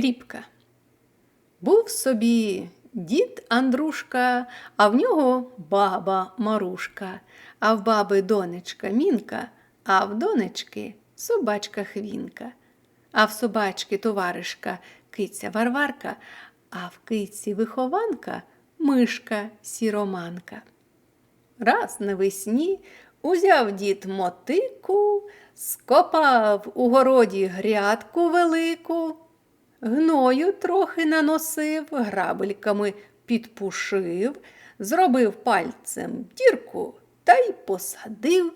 Рібка. Був собі дід Андрушка, а в нього баба Марушка, а в баби донечка Мінка, а в донечки собачка Хвінка, а в собачки товаришка киця Варварка, а в киці вихованка мишка сіроманка. Раз навесні узяв дід мотику, скопав у городі грядку велику, гною трохи наносив, грабельками підпушив, зробив пальцем дірку та й посадив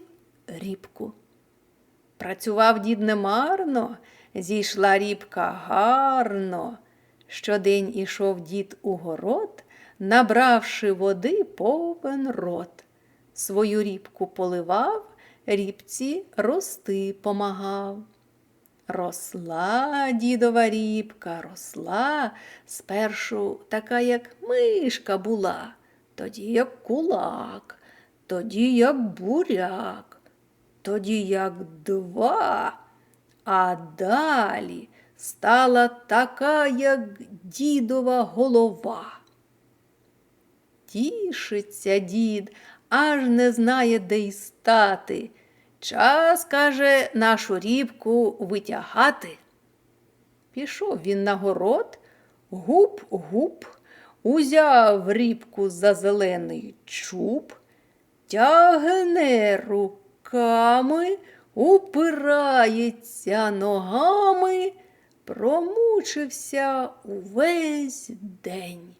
рібку. Працював дід немарно, зійшла рібка гарно. Щодень ішов дід у город, набравши води повен рот. Свою рібку поливав, рібці рости помагав. Росла дідова рібка, росла, спершу така, як мишка була, тоді як кулак, тоді як буряк, тоді як два, а далі стала така, як дідова голова. Тішиться дід, аж не знає, де й стати. Час, каже, нашу рібку витягати. Пішов він на город, гуп-гуп, узяв рібку за зелений чуб, тягне руками, упирається ногами, промучився увесь день.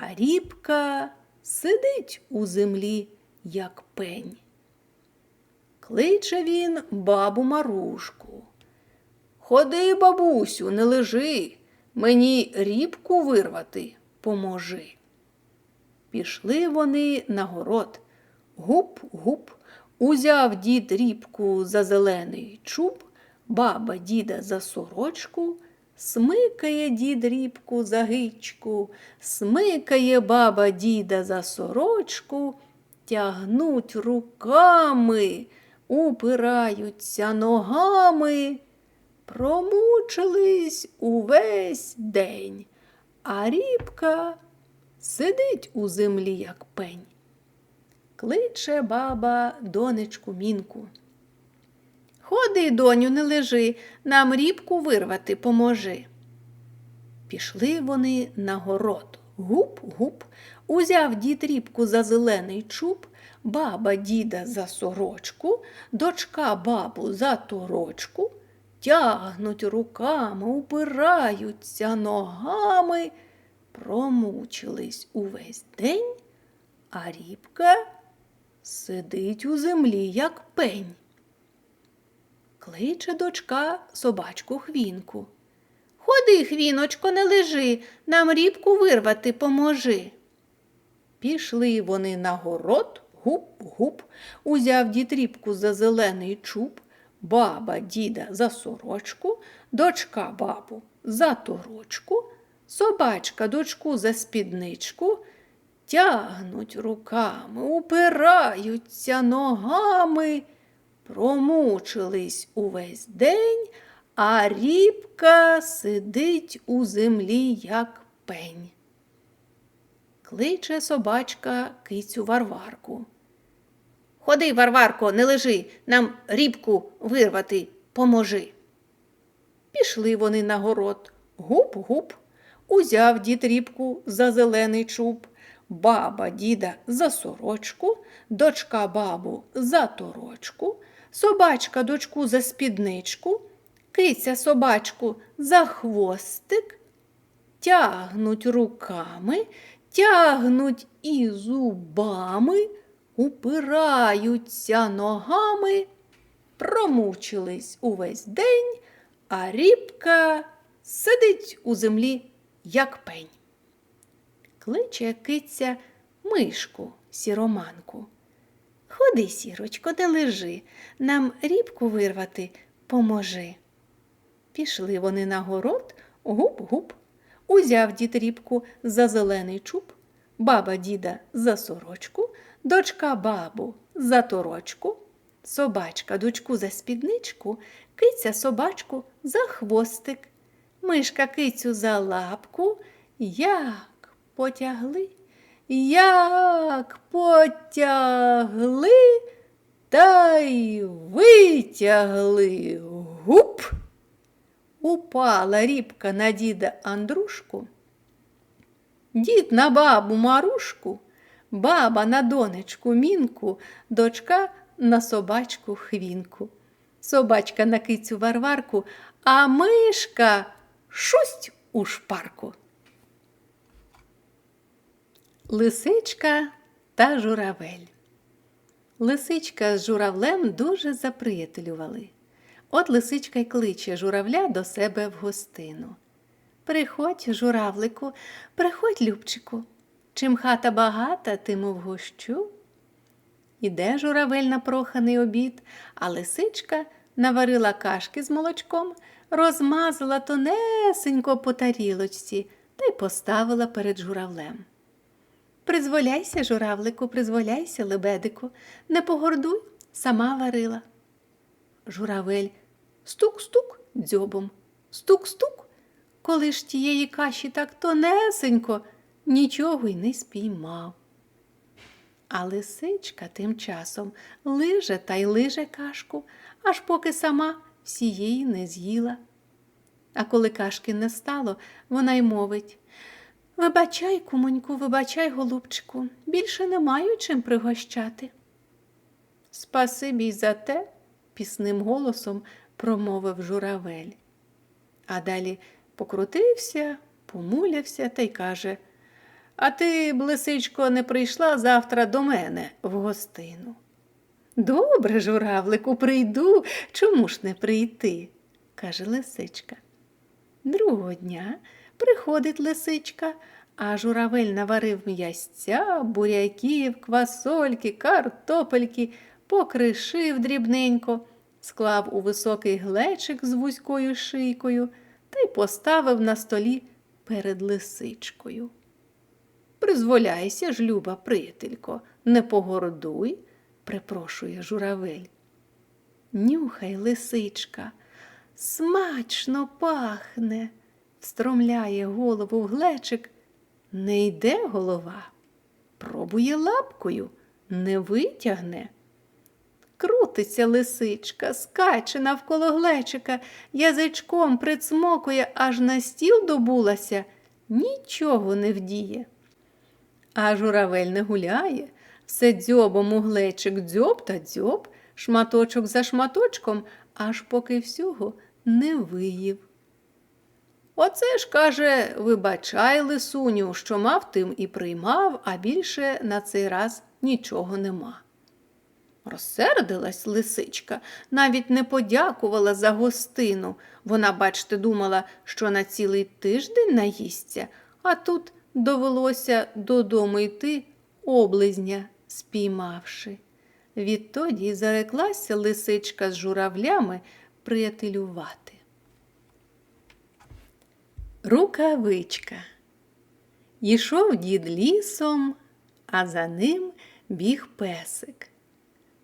А рібка сидить у землі, як пень. Кличе він бабу Марушку. Ходи, бабусю, не лежи, мені рібку вирвати поможи. Пішли вони на город. Гуп-гуп, узяв дід рібку за зелений чуб, баба діда за сорочку, смикає дід рібку за гичку, смикає баба діда за сорочку, тягнуть руками, упираються ногами, промучились увесь день, а рібка сидить у землі, як пень. Кличе баба донечку мінку. Ходи, доню, не лежи, нам рібку вирвати поможи. Пішли вони на город. Гуп-гуп, узяв дід рібку за зелений чуб, баба діда за сорочку, дочка бабу за торочку, тягнуть руками, упираються ногами, промучились увесь день, а рібка сидить у землі, як пень. Кличе дочка собачку хвінку. Ходи, хвіночко, не лежи, нам рібку вирвати поможи. Пішли вони на город, гуп-гуп, узяв дід за зелений чуб, баба діда за сорочку, дочка бабу за торочку, собачка дочку за спідничку, тягнуть руками, упираються ногами, промучились увесь день, а рібка сидить у землі, як пень. Кличе собачка кицю Варварку. Ходи, Варварко, не лежи, нам рібку вирвати поможи. Пішли вони на город. Гуп-гуп, узяв дід рібку за зелений чуб, баба діда за сорочку, дочка бабу за торочку, собачка дочку за спідничку, киця собачку за хвостик, тягнуть руками, тягнуть і зубами, упираються ногами, промучились увесь день, а рібка сидить у землі, як пень. Кличе киця мишку сіроманку. Ходи, сірочко, не лежи, нам рібку вирвати поможи. Пішли вони на город, гуп-гуп, узяв дід рібку за зелений чуб, баба діда за сорочку, дочка бабу за торочку, собачка дочку за спідничку, киця собачку за хвостик, Мишка кицю за лапку, як потягли, як потягли, та й витягли. Гуп! Упала рібка на діда Андрушку, дід на бабу Марушку, баба на донечку Мінку, дочка на собачку Хвінку, собачка на кицю Варварку, а мишка шусть у шпарку. Лисичка та журавель. Лисичка з журавлем дуже заприятелювали. От лисичка й кличе журавля до себе в гостину. Приходь, журавлику, приходь, Любчику. Чим хата багата, тим вгощу. Іде журавель на проханий обід, а лисичка наварила кашки з молочком, розмазала тонесенько по тарілочці та й поставила перед журавлем. Призволяйся, журавлику, призволяйся, лебедику, не погордуй, сама варила. Журавель стук-стук дзьобом, стук-стук, коли ж тієї каші так тонесенько, нічого й не спіймав. А лисичка тим часом лиже та й лиже кашку, аж поки сама всієї не з'їла. А коли кашки не стало, вона й мовить Вибачай, кумоньку, вибачай, голубчику, більше не маю чим пригощати. Спасибі й за те, пісним голосом промовив журавель. А далі покрутився, помулявся та й каже А ти, блисичко, не прийшла завтра до мене в гостину. Добре, журавлику, прийду, чому ж не прийти? каже лисичка. Другого дня приходить лисичка, а журавель наварив м'ясця, буряків, квасольки, картопельки, покришив дрібненько, склав у високий глечик з вузькою шийкою та й поставив на столі перед лисичкою. Призволяйся ж, люба, приятелько, не погордуй, припрошує журавель. Нюхай, лисичка, смачно пахне, встромляє голову в глечик. Не йде голова, пробує лапкою, не витягне. Крутиться лисичка, скаче навколо глечика, язичком прицмокує, аж на стіл добулася, нічого не вдіє. А журавель не гуляє, все дзьобом у глечик дзьоб та дзьоб, шматочок за шматочком, аж поки всього не виїв. Оце ж, каже, вибачай, лисуню, що мав тим і приймав, а більше на цей раз нічого нема. Розсердилась лисичка, навіть не подякувала за гостину. Вона, бачте, думала, що на цілий тиждень наїсться, а тут довелося додому йти облизня, спіймавши. Відтоді зареклася лисичка з журавлями приятелювати. Рукавичка. Йшов дід лісом, а за ним біг песик.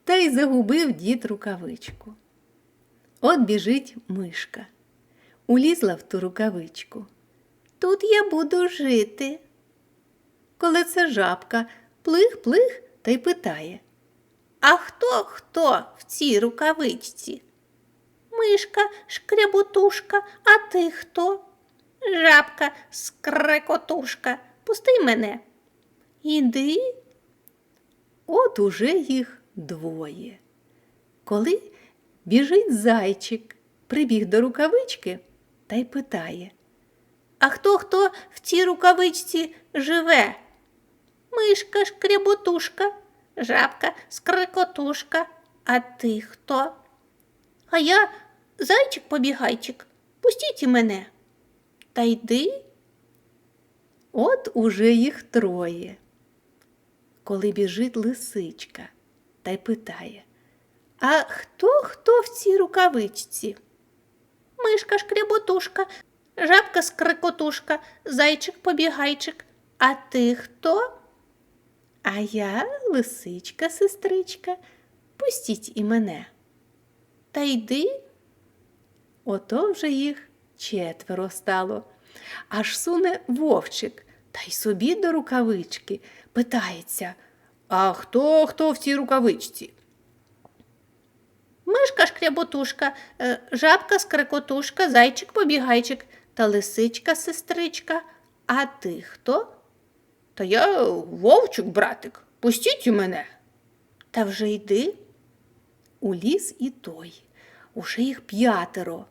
Та й загубив дід рукавичку. От біжить мишка. Улізла в ту рукавичку. Тут я буду жити. Коли це жабка плих-плих та й питає А хто хто в цій рукавичці? Мишка, шкряботушка, а ти хто? Жабка, скрекотушка, пусти мене. Іди. От уже їх двоє. Коли біжить зайчик, прибіг до рукавички та й питає А хто хто в цій рукавичці живе? Мишка шкряботушка, жабка скрикотушка, а ти хто? А я зайчик побігайчик, пустіть і мене. Та йди. От уже їх троє. Коли біжить лисичка та й питає А хто хто в цій рукавичці? Мишка шкряботушка, жабка скрикотушка, зайчик побігайчик. А ти хто? А я лисичка, сестричка, пустіть і мене. Та йди. Ото вже їх четверо стало. Аж суне вовчик та й собі до рукавички питається. А хто хто в цій рукавичці? Мишка шкряботушка, е, жабка скрекотушка, зайчик побігайчик та лисичка сестричка. А ти хто? Та я вовчик, братик. Пустіть і мене. Та вже йди. У ліс і той. Уже їх п'ятеро.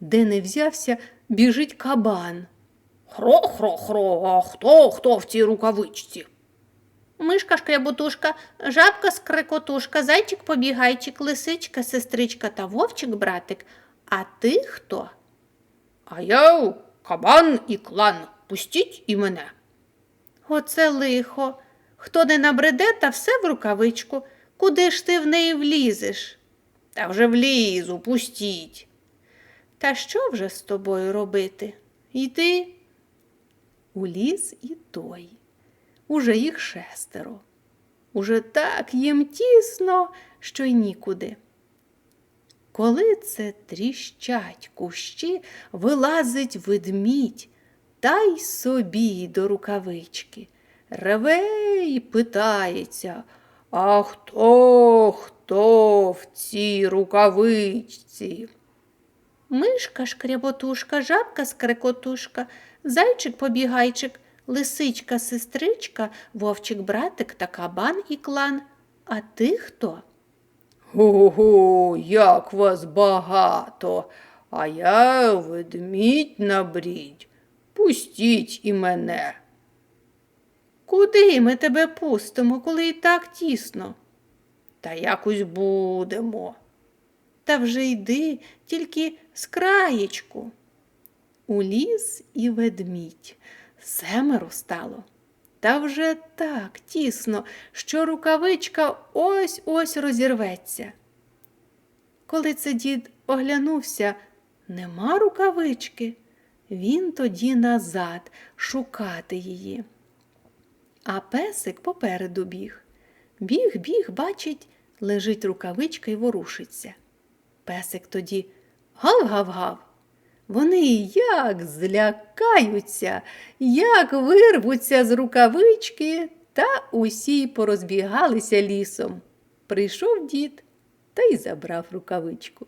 Де не взявся, біжить кабан. Хро-хро-хро, а хто хто в цій рукавичці? Мишка шкряботушка, жабка скрекотушка, зайчик побігайчик, лисичка сестричка та вовчик братик. А ти хто? А я кабан і клан. Пустіть і мене. Оце лихо. Хто не набреде, та все в рукавичку. Куди ж ти в неї влізеш? Та вже влізу, пустіть. Та що вже з тобою робити? Йди. У ліс і той. Уже їх шестеро. Уже так їм тісно, що й нікуди. Коли це тріщать кущі, вилазить ведмідь, та й собі до рукавички. Реве й питається, А хто хто в цій рукавичці? Мишка шкряботушка, жабка скрекотушка, зайчик побігайчик, лисичка сестричка, вовчик братик та кабан і клан. А ти хто? Ого, як вас багато, а я ведмідь набрідь. Пустіть і мене. Куди ми тебе пустимо, коли і так тісно? Та якось будемо. Та вже йди, тільки з краєчку. У ліс і ведмідь. Семеро стало. Та вже так тісно, що рукавичка ось ось розірветься. Коли це дід оглянувся, нема рукавички, він тоді назад шукати її. А песик попереду біг. Біг, біг, бачить, лежить рукавичка і ворушиться. Песик тоді гав-гав-гав. Вони як злякаються, як вирвуться з рукавички, та усі порозбігалися лісом. Прийшов дід та й забрав рукавичку.